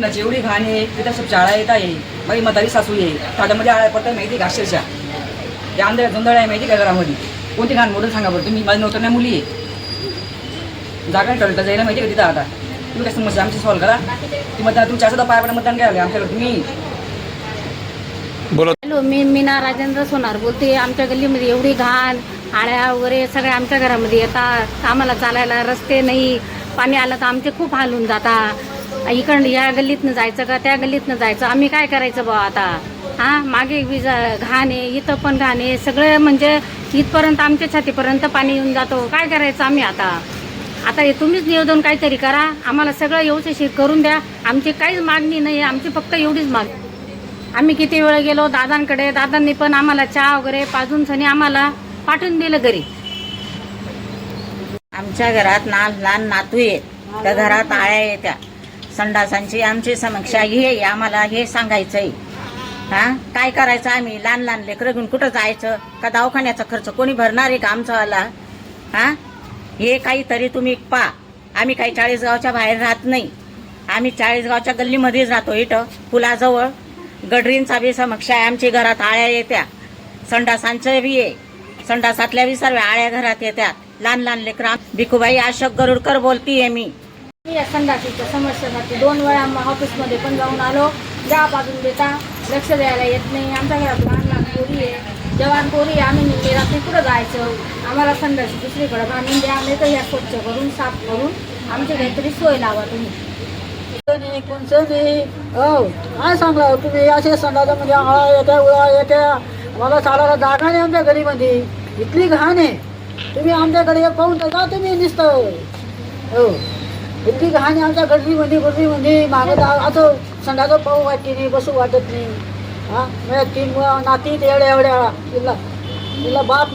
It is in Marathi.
ना जेवढी घाण आहे तिथं सब शाळा येत आहे माझी म्हातारी सासू आहे. ताटामध्ये आळ्या पडतात माहिती का? अक्षरशः. ते आंधळ्या जोंधळ्या आहे माहिती का घरामध्ये? कोणती घाण मोडून सांगा बरं. तुम्ही माझ्या नवतरण्या मुली आहे. जागा ठरवता जायला माहिती का तिथं आता? तुम्ही काय समस्या आमची सॉल्व करा. ती मतदान तुमच्या सुद्धा पायाकडे मतदान घ्यावे आमच्याकडे तुम्ही. बोला. हॅलो मी मीना राजेंद्र सोनार बोलते. आमच्या गल्लीमध्ये एवढी घाण आळ्या वगैरे सगळ्या आमच्या घरामध्ये येतात. आम्हाला चालायला रस्ते नाही. पाणी आलं तर आमचे खूप हाल होऊन जातात. इकडं या गल्लीतनं जायचं का त्या गल्लीतनं जायचं? आम्ही काय करायचं बा आता? हां? मागे विजा घाण आहे इथं पण घाण आहे सगळं म्हणजे इथपर्यंत आमच्या छातीपर्यंत पाणी येऊन जातो. काय करायचं आम्ही आता? आता हे तुम्हीच निवेदन काहीतरी करा. आम्हाला सगळं व्यवस्थित करून द्या. आमची काहीच मागणी नाही आहे आमची फक्त एवढीच मागणी. आम्ही किती वेळ गेलो? दादांकडे. दादांनी पण आम्हाला चहा वगैरे पाजून सनी आम्हाला पाठवून दिलं घरी. आमच्या घरात लहान लहान नातू आहेत. त्या घरात आळ्या येत्या. संडासांची आमची समीक्षा हे आहे, आम्हाला हे सांगायचंय. हा? काय करायचं आम्ही? लहान लहान लेकरं घेऊन कुठं जायचं? का दवाखान्याचा खर्च कोणी भरणार आहे का आमचावाला हा? हे काहीतरी तुम्ही पा. आम्ही काही चाळीसगावच्या बाहेर राहत नाही. आम्ही चाळीसगावच्या गल्लीमध्येच राहतो इथं पुलाजवळ. गडरींचा बी समक्षा आहे आमची घरात आळ्या येत्या. संडासांचं बी आहे. संडासातल्या बी सर्व आळ्या घरात येत्यात लहान लहान लेकरं भिकूबाई अशोक गरुडकर बोलतीये मी. मी या संडासीच्या समस्येसाठी दोन वेळा ऑफिसमध्ये पण जाऊन आलो. जा बाजून देता लक्ष द्यायला येत नाही. आमच्या घरात लहान लहान पोरी आहे जवान पोरी आम्ही निघते रात्री कुठं जायचं? आम्हाला संडासी दुसरीकडे बांधून द्या. आम्ही तर या स्वच्छ करून साफ करून आमची काहीतरी सोय लावा तुम्ही. कोणचं नाही हो. काय सांगला हो तुम्ही? असे संडासामध्ये म्हणजे आळा येत्या उळा येत्या. मला चालायला जागा नाही आमच्या घरीमध्ये इतकी घाण आहे. तुम्ही आमच्याकडे एक पाहून तर जा तुम्ही दिसतं हो. इतकी घाण आमच्या आमच्या गडरीमध्ये गडरीमध्ये मागं जा असं संडाचं पाहू वाटते नाही बसू वाटत नाही. हा? माझ्या तीन नाती एवढ्या एवढ्या तिला तिला बाप नाही